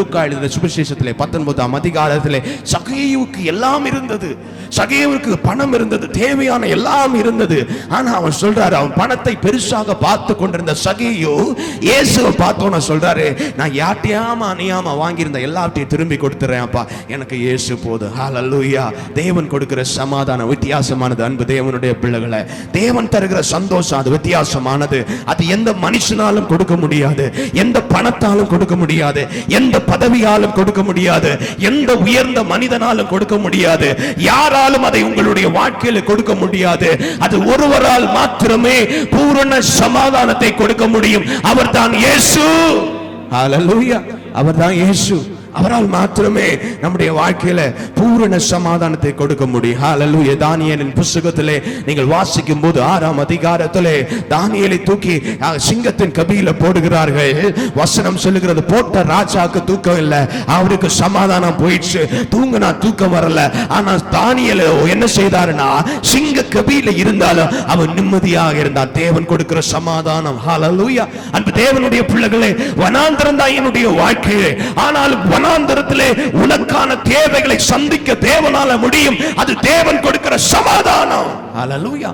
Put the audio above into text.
லூக்கா எழுதின சுவிசேஷத்திலே பத்தொன்பதாம் அதிகாரத்திலே சகையுவுக்கு எல்லாம் இருந்தது. சகையுவுக்கு பணம் இருந்தது தேவையான எல்லாம் இருந்தது. ஆனா அவன் சொல்றாரு அவன் பணத்தை பெருசாக பார்த்து கொண்டிருந்த சகையு இயேசுவை பார்த்தோன்னு சொல்றாரு நான் யார்ட்டையாம அணியாம வாங்கியிருந்த எல்லாத்தையும் திரும்பி கொடுத்துறேன் அப்பா. எனக்கு இயேசு போதும். ஹாலல்லூயா தேவன் கொடுக்கிற சமாதானம் வித்தியாசமானது அன்பு தேவனுடைய பிள்ளைகளை. தேவன் தருகிற சந்தோஷம் அது வித்தியாசமானது. அது எந்த மனுஷனாலும் கொடுக்க முடியாது எந்த பணத்தாலும் கொடுக்க முடியாது எந்த பதவியாலும் கொடுக்க முடியாது. எந்த உயர்ந்த மனிதனாலும் கொடுக்க முடியாது. யாராலும் அதை உங்களுடைய வாழ்க்கையில கொடுக்க முடியாது. அது ஒருவரால் மாத்திரமே பூரண சமாதானத்தை கொடுக்க முடியும். அவர்தான் இயேசு. அவர் அவர்தான் இயேசு. அவரால் மாத்திரமே நம்முடைய வாழ்க்கையில பூரண சமாதானத்தை கொடுக்க முடியும். ஹalleluya தானியேலின் புஸ்தகத்திலே நீங்கள் வாசிக்கும் போது ஆறாம் அதிகாரத்திலே தானியலை தூக்கி சிங்கத்தின் கபியில போடுகிறார்கள். வசனம் சொல்லுகிறது போட்ட ராஜாக்கு தூக்கம் இல்லை. அவருக்கு சமாதானம் போயிடுச்சு. தூங்கினா தூக்கம் வரல. ஆனா தானியல என்ன செய்தாருன்னா சிங்க கபியில இருந்தாலும் அவன் நிம்மதியாக இருந்தான். தேவன் கொடுக்கிற சமாதானம். ஹalleluya அன்பு தேவனுடைய பிள்ளைகளே வனாந்தரம் என்னுடைய வாழ்க்கையே. ஆனாலும் வனாந்தரத்திலே உனக்கான தேவைகளை சந்திக்க தேவனால முடியும். அது தேவன் கொடுக்கிற சமாதானம். அலலூயா